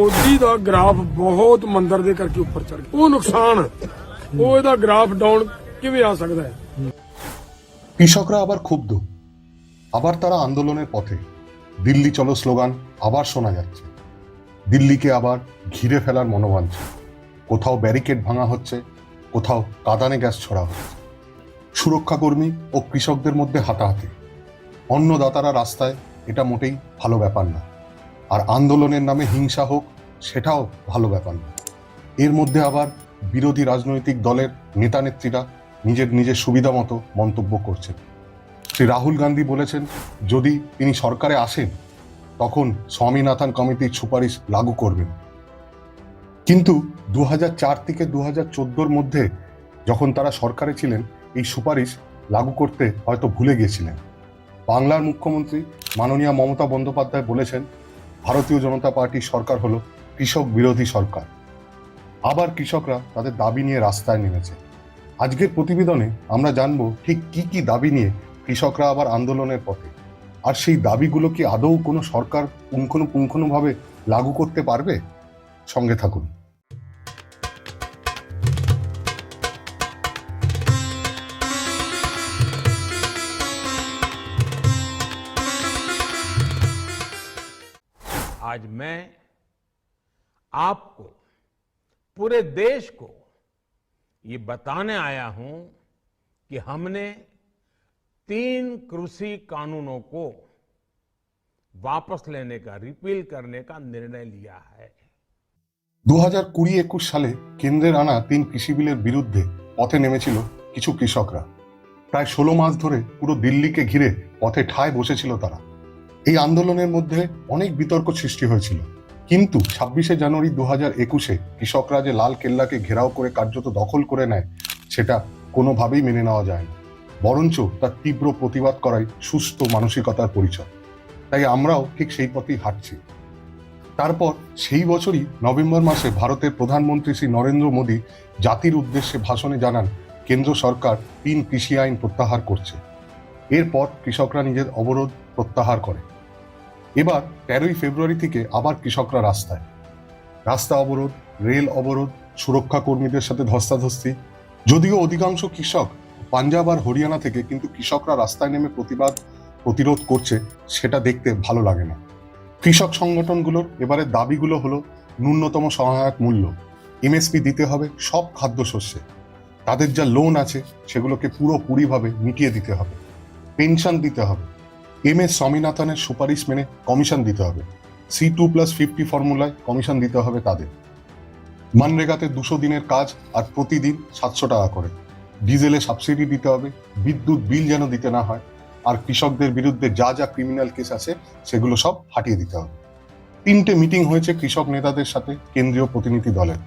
ਮੋਦੀ ਦਾ graph ਬਹੁਤ ਮੰਦਰ ਦੇ ਕਰਕੇ ਉੱਪਰ ਚੜ ਗਿਆ ਉਹ ਨੁਕਸਾਨ ਹੈ। ਉਹ ਇਹਦਾ ਗ੍ਰਾਫ ਡਾਊਨ ਕਿਵੇਂ ਆ ਸਕਦਾ ਹੈ কৃষকরা আবার ক্ষুব্ধ আবার তারা আন্দোলনের পথে দিল্লি চলো স্লোগান আবার শোনা যাচ্ছে দিল্লিকে আবার ঘিরে ফেলার মনোবাঞ্ছা কোথাও ব্যারিকেড ভাঙা হচ্ছে কোথাও কাদানে গ্যাস ছড়া হচ্ছে সুরক্ষাকর্মী ও কৃষকদের মধ্যে হাতাহাতি। অন্নদাতারা রাস্তায় এটা মোটেই ভালো ব্যাপার না। আর আন্দোলনের নামে হিংসা হোক, সেটাও ভালো ব্যাপার না। এর মধ্যে আবার বিরোধী রাজনৈতিক দলের নেতানেত্রীরা নিজের নিজের সুবিধা মতো মন্তব্য করছেন। শ্রী রাহুল গান্ধী বলেছেন, যদি তিনি সরকারে আসেন, তখন স্বামীনাথন কমিটির সুপারিশ লাগু করবেন। কিন্তু দুহাজার চার থেকে দু হাজার মধ্যে যখন তারা সরকারে ছিলেন, এই সুপারিশ লাগু করতে হয়তো ভুলে গিয়েছিলেন। বাংলার মুখ্যমন্ত্রী মাননীয় মমতা বন্দ্যোপাধ্যায় বলেছেন, ভারতীয় জনতা পার্টির সরকার হলো কৃষক বিরোধী সরকার। আবার কৃষকরা তাদের দাবি নিয়ে রাস্তায় নেমেছে। আজকের প্রতিবেদনে আমরা জানব ঠিক কি কি দাবি নিয়ে কৃষকরা আবার আন্দোলনের পথে। আর সেই দাবিগুলো কি আদৌ কোনো সরকার পুঙ্খানুপুঙ্খানুভাবে লাগু করতে পারবে? সঙ্গে থাকুন। आज मैं आपको पूरे देश को ये बताने आया हूं कि हमने तीन कृषि कानूनों को वापस लेने का रिपील करने का निर्णय लिया है দু হাজার কুড়ি একুশ সালে কেন্দ্রের আনা তিন কৃষি বিলের বিরুদ্ধে পথে নেমেছিল কিছু কৃষকরা প্রায় ষোলো মাস ধরে পুরো দিল্লিকে ঘিরে পথে ঠায় বসেছিল তারা এই আন্দোলনের মধ্যে অনেক বিতর্ক সৃষ্টি হয়েছিল। কিন্তু ছাব্বিশে জানুয়ারি দু হাজার একুশে কৃষকরা যে লাল কেল্লাকে ঘেরাও করে কার্যত দখল করে নেয়, সেটা কোনোভাবেই মেনে নেওয়া যায় না বরঞ্চ তার তীব্র প্রতিবাদ করাই সুস্থ মানসিকতার পরিচয়। তাই আমরাও ঠিক সেই পথেই হাঁটছি। তারপর সেই বছরই নভেম্বর মাসে ভারতের প্রধানমন্ত্রী শ্রী নরেন্দ্র মোদী জাতির উদ্দেশ্যে ভাষণে জানান, কেন্দ্র সরকার তিন কৃষি আইন প্রত্যাহার করছে। এরপর কৃষকরা নিজের অবরোধ প্রত্যাহার করে। এবার তেরোই ফেব্রুয়ারি থেকে আবার কৃষকরা রাস্তায়। রাস্তা অবরোধ, রেল অবরোধ, সুরক্ষা কর্মীদের সাথে ধস্তাধস্তি। যদিও অধিকাংশ কৃষক পাঞ্জাব আর হরিয়ানা থেকে, কিন্তু কৃষকরা রাস্তায় নেমে প্রতিবাদ, প্রতিরোধ করছে, সেটা দেখতে ভালো লাগে না। কৃষক সংগঠনগুলোর এবারে দাবিগুলো হলো ন্যূনতম সহায়ক মূল্য। এমএসপি দিতে হবে সব খাদ্যশস্যে। তাদের যা লোন আছে, সেগুলোকে পুরোপুরিভাবে মিটিয়ে দিতে হবে। পেনশন দিতে হবে। এম এস স্বামীনাথনের সুপারিশ মেনে কমিশন দিতে হবে। সি টু প্লাস ফিফটি ফর্মুলায় কমিশন দিতে হবে তাদের। মানরেগাতে দুশো দিনের কাজ আর প্রতিদিন সাতশো টাকা করে। ডিজেলে সাবসিডি দিতে হবে, বিদ্যুৎ বিল যেন দিতে না হয়, আর কৃষকদের বিরুদ্ধে যা যা ক্রিমিনাল কেস আছে সেগুলো সব হাটিয়ে দিতে হবে। তিনটে মিটিং হয়েছে কৃষক নেতাদের সাথে কেন্দ্রীয় প্রতিনিধি দলের।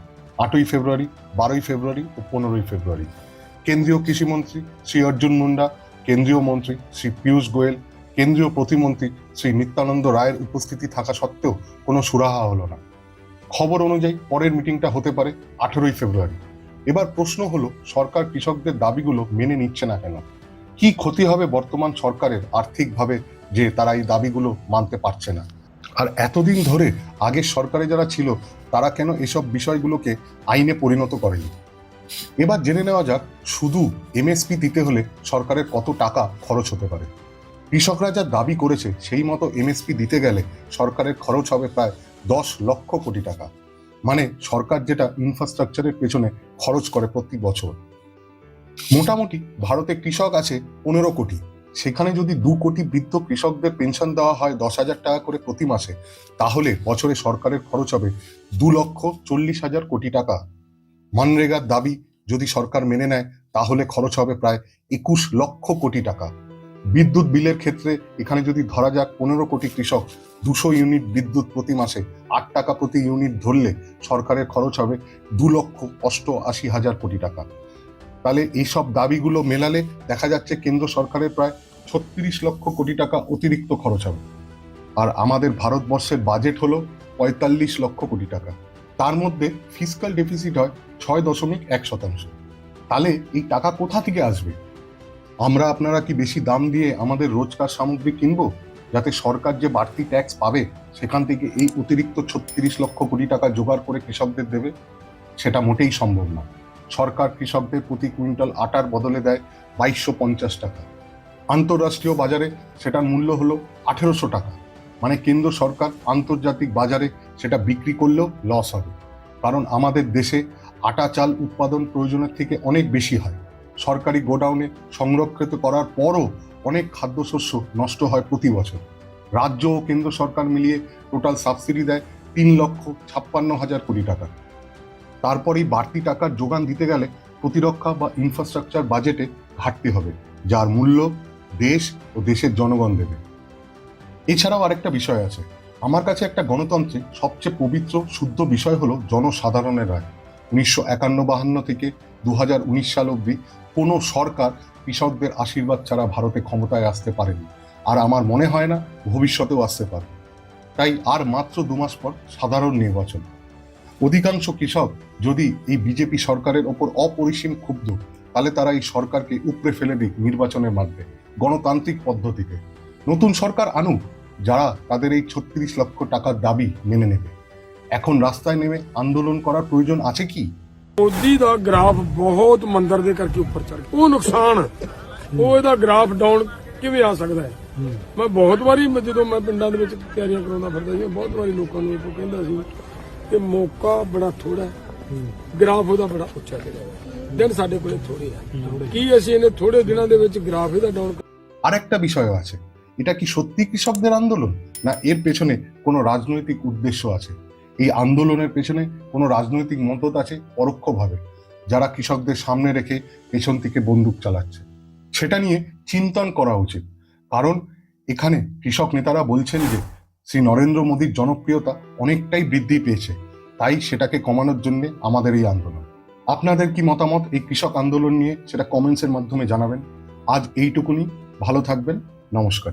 আটই ফেব্রুয়ারি, বারোই ফেব্রুয়ারি ও পনেরোই ফেব্রুয়ারি। কেন্দ্রীয় কৃষিমন্ত্রী শ্রী অর্জুন মুন্ডা কেন্দ্রীয় মন্ত্রী শ্রী পীয়ূষ গোয়েল কেন্দ্রীয় প্রতিমন্ত্রী শ্রী নিত্যানন্দ রায়ের উপস্থিতি থাকা সত্ত্বেও কোনো সুরাহা হলো না। খবর অনুযায়ী পরের মিটিংটা হতে পারে আঠেরোই ফেব্রুয়ারি। এবার প্রশ্ন হলো, সরকার কৃষকদের দাবিগুলো মেনে নিচ্ছে না কেন? কি ক্ষতি হবে বর্তমান সরকারের আর্থিকভাবে যে তারা এই দাবিগুলো মানতে পারছে না? আর এতদিন ধরে আগের সরকারে যারা ছিল, তারা কেন এসব বিষয়গুলোকে আইনে পরিণত করেনি? এবার জেনে নেওয়া যাক, শুধু এমএসপি দিতে হলে সরকারের কত টাকা খরচ হতে পারে? কৃষকরা যা দাবি করেছে সেই মতো এমএসপি দিতে গেলে সরকারের খরচ হবে প্রায় দশ লক্ষ কোটি টাকা। মানে সরকার যেটা ইনফ্রাস্ট্রাকচারের পেছনে খরচ করে প্রতি বছর। মোটামুটি ভারতে কৃষক আছে পনেরো কোটি। সেখানে যদি দু কোটি বৃদ্ধ কৃষকদের পেনশন দেওয়া হয় দশ হাজার টাকা করে প্রতি মাসে, তাহলে বছরে সরকারের খরচ হবে দু লক্ষ চল্লিশ হাজার কোটি টাকা। মানরেগার দাবি যদি সরকার মেনে নেয়, তাহলে খরচ হবে প্রায় একুশ লক্ষ কোটি টাকা। বিদ্যুৎ বিলের ক্ষেত্রে এখানে যদি ধরা যাক পনেরো কোটি কৃষক, দুশো ইউনিট বিদ্যুৎ প্রতি মাসে আট টাকা প্রতি ইউনিট ধরলে সরকারের খরচ হবে দু লক্ষ অষ্ট আশি হাজার কোটি টাকা। তাহলে এইসব দাবিগুলো মেলালে দেখা যাচ্ছে কেন্দ্র সরকারের প্রায় ছত্রিশ লক্ষ কোটি টাকা অতিরিক্ত খরচ হবে। আর আমাদের ভারতবর্ষের বাজেট হলো পঁয়তাল্লিশ লক্ষ কোটি টাকা। তার মধ্যে ফিসকাল ডেফিসিট হয় ছয় দশমিক এক শতাংশ। তাহলে এই টাকা কোথা থেকে আসবে? আমরা আপনারা কি বেশি দাম দিয়ে আমাদের রোজকার সামগ্রী কিনবো? যাতে সরকার যে বাড়তি ট্যাক্স পাবে, সেখান থেকে এই অতিরিক্ত ছত্রিশ লক্ষ কোটি টাকা জোগাড় করে কৃষকদের দেবে? সেটা মোটেই সম্ভব না। সরকার কৃষকদের প্রতি কুইন্টাল আটার বদলে দেয় বাইশশো পঞ্চাশ টাকা। আন্তঃরাষ্ট্রীয় বাজারে সেটার মূল্য হলো আঠেরোশো টাকা। মানে কেন্দ্র সরকার আন্তর্জাতিক বাজারে সেটা বিক্রি করলেও লস হবে। কারণ আমাদের দেশে আটা চাল উৎপাদন প্রয়োজনের থেকে অনেক বেশি হয়। সরকারি গোডাউনে সংরক্ষিত করার পরও অনেক খাদ্যশস্য নষ্ট হয় প্রতি বছর। রাজ্য ও কেন্দ্র সরকার মিলিয়ে টোটাল সাবসিডি দেয় তিন লক্ষ ছাপ্পান্ন হাজার কোটি টাকা। তারপর এই বাড়তি টাকার যোগান দিতে গেলে প্রতিরক্ষা বা ইনফ্রাস্ট্রাকচার বাজেটে ঘাটতি হবে, যার মূল্য দেশ ও দেশের জনগণ দেবে। এছাড়াও আরেকটা বিষয় আছে। আমার কাছে একটা গণতন্ত্রে সবচেয়ে পবিত্র, শুদ্ধ বিষয় হলো জনসাধারণের রায়। উনিশশো একান্ন বাহান্ন থেকে দু উনিশ সাল অবধি কোনো সরকার কৃষকদের আশীর্বাদ ছাড়া ভারতে ক্ষমতায় আসতে পারেনি। আর আমার মনে হয় না ভবিষ্যতেও আসতে পারে তাই আর মাত্র দু মাস পর সাধারণ নির্বাচন। অধিকাংশ কৃষক যদি এই বিজেপি সরকারের ওপর অপরিসীম ক্ষুব্ধ, তাহলে তারা এই সরকারকে উপড়ে ফেলে দিক নির্বাচনের মাধ্যমে, গণতান্ত্রিক পদ্ধতিতে। নতুন সরকার আনুক, যারা তাদের এই ছত্রিশ লক্ষ টাকার দাবি মেনে নেবে। এখন রাস্তায় নেমে আন্দোলন করার প্রয়োজন আছে কি ਮੋਦੀ ਦਾ ਗ੍ਰਾਫ ਬਹੁਤ ਮੰਦਰ ਦੇ ਕਰਕੇ ਉੱਪਰ ਚੜ ਗਿਆ ਉਹ ਨੁਕਸਾਨ ਹੈ। ਉਹ ਇਹਦਾ ਗ੍ਰਾਫ ਡਾਊਨ ਕਿਵੇਂ ਆ ਸਕਦਾ ਹੈ ਮੈਂ ਬਹੁਤ ਵਾਰੀ ਮੈਂ ਜਦੋਂ ਮੈਂ ਪਿੰਡਾਂ ਦੇ ਵਿੱਚ ਤਿਆਰੀਆਂ ਕਰਾਉਂਦਾ ਫਿਰਦਾ ਸੀ ਬਹੁਤ ਵਾਰੀ ਲੋਕਾਂ ਨੂੰ ਇਹ ਕਹਿੰਦਾ ਸੀ ਕਿ ਮੌਕਾ ਬੜਾ ਥੋੜਾ ਹੈ ਗ੍ਰਾਫ ਉਹਦਾ ਬੜਾ ਉੱਚਾ ਚੜਿਆ ਹੋਇਆ ਦਿਨ ਸਾਡੇ ਕੋਲੇ ਥੋੜੇ ਆ ਕੀ ਅਸੀਂ ਇਹਨੇ ਥੋੜੇ ਦਿਨਾਂ ਦੇ ਵਿੱਚ ਗ੍ਰਾਫ ਇਹਦਾ ਡਾਊਨ আরেকটা বিষয় আছে এটা কি সত্যি কৃষকদের আন্দোলন না এর পেছনে কোনো রাজনৈতিক উদ্দেশ্য আছে এই আন্দোলনের পেছনে কোনো রাজনৈতিক মদত আছে পরোক্ষভাবে, যারা কৃষকদের সামনে রেখে পেছন থেকে বন্দুক চালাচ্ছে। সেটা নিয়ে চিন্তন করা উচিত। কারণ এখানে কৃষক নেতারা বলছেন যে, শ্রী নরেন্দ্র মোদীর জনপ্রিয়তা অনেকটাই বৃদ্ধি পেয়েছে। তাই সেটাকে কমানোর জন্য আমাদের এই আন্দোলন। আপনাদের কি মতামত এই কৃষক আন্দোলন নিয়ে? সেটা কমেন্টসের মাধ্যমে জানাবেন। আজ এইটুকুনি। ভালো থাকবেন। নমস্কার।